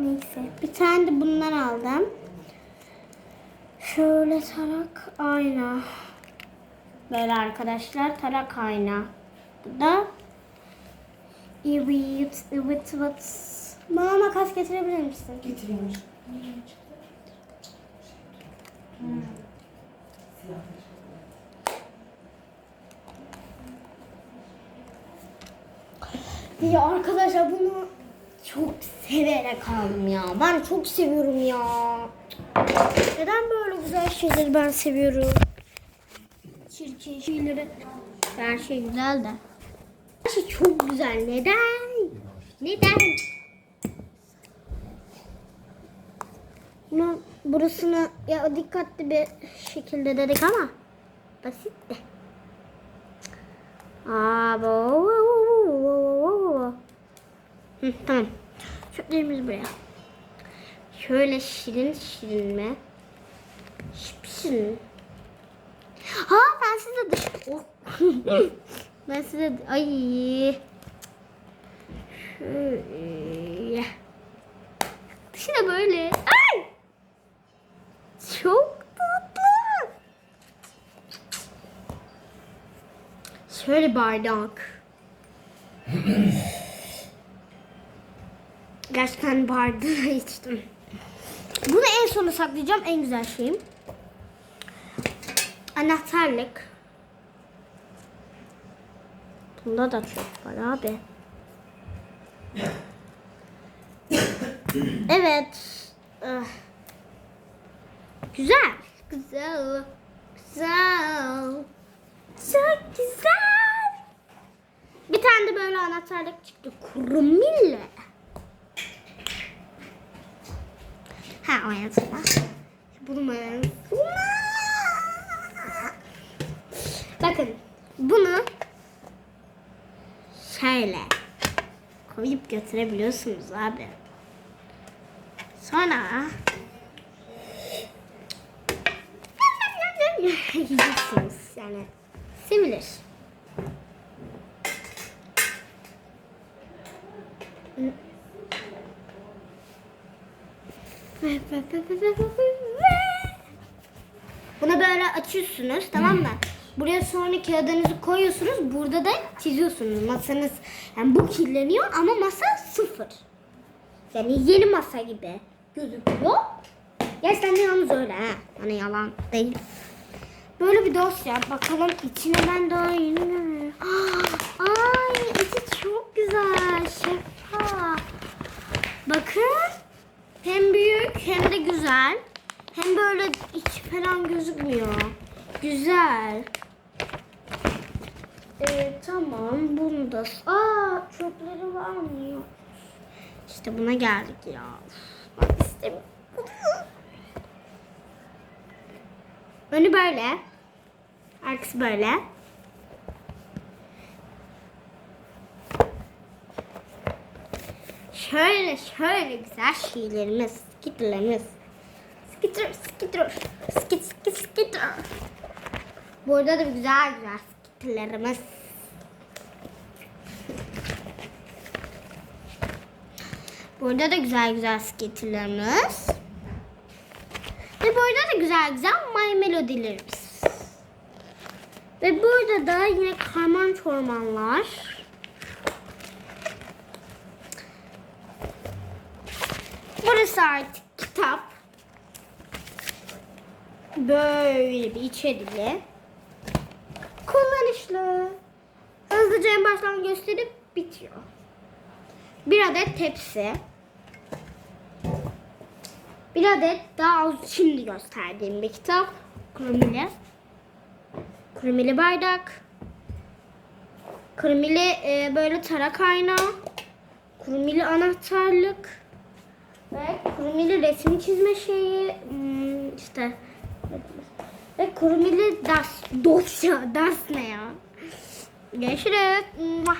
Neyse. Bir tane de bundan aldım. Şöyle tarak ayna. Böyle arkadaşlar tarak ayna. Bu da Evet, evet, evet. Bana makas getirebilir misin? Getireyim. Ya arkadaşlar bunu çok severek aldım ya. Ben çok seviyorum ya. Neden böyle güzel şeyleri ben seviyorum? Çirkin şeyleri. Her şey güzel de. Her şey çok güzel. Neden? Neden? Bunun burasını ya dikkatli bir şekilde dedik ama basit de. Aa, bu. Hı, tamam. Çöplerimizi buraya. Şöyle şirin şirin mi? Şirin. Ha ben size dış... Oh. ben size... Ay. Şöyle. Dışı da böyle. Ay. Çok tatlı. Şöyle bardak. Gerçekten bardağı içtim. Bunu en sona saklayacağım. En güzel şeyim. Anahtarlık. Bunda da çok var abi. Evet. Ah. Güzel. Güzel. Güzel. Çok güzel. Bir tane de böyle anahtarlık çıktı. Kurumille. Ha o yazılar. Bunu mu Bakın bunu şöyle koyup götürebiliyorsunuz abi. Sonra yiyeceksiniz yani sevilir. Bunu böyle açıyorsunuz tamam mı? Buraya sonra kağıdınızı koyuyorsunuz. Burada da çiziyorsunuz. Masanız yani bu kirleniyor ama masa sıfır. Yani yeni masa gibi gözüküyor. Gerçekten de yalnız öyle ha. Yani yalan değil. Böyle bir dosya. Bakalım içine ben daha yeni Ah, Ay içi çok güzel. Şeffaf. Bakın. Hem büyük hem de güzel. Hem böyle iç falan gözükmüyor. Güzel. Ee, tamam bunu da... Aa çöpleri var mı? İşte buna geldik ya. Bak istemiyorum. Önü böyle. Arkası böyle. Şöyle şöyle güzel şeylerimiz, skitlerimiz. Skitter, skitter, skit, skit, skitter. Burada da güzel güzel skitlerimiz. Burada da güzel güzel skitlerimiz. Ve burada da güzel güzel my melodilerimiz. Ve burada da yine karman çormanlar. Burası artık kitap. Böyle bir içerili. Kullanışlı. Hızlıca en baştan gösterip bitiyor. Bir adet tepsi. Bir adet daha az şimdi gösterdiğim bir kitap. Kromili. Kromili bardak. Kromili e, böyle tarak ayna. Kromili anahtarlık. Ve kurumili resim çizme şeyi hmm, işte ve kurumili das dosya das ne ya? Görüşürüz.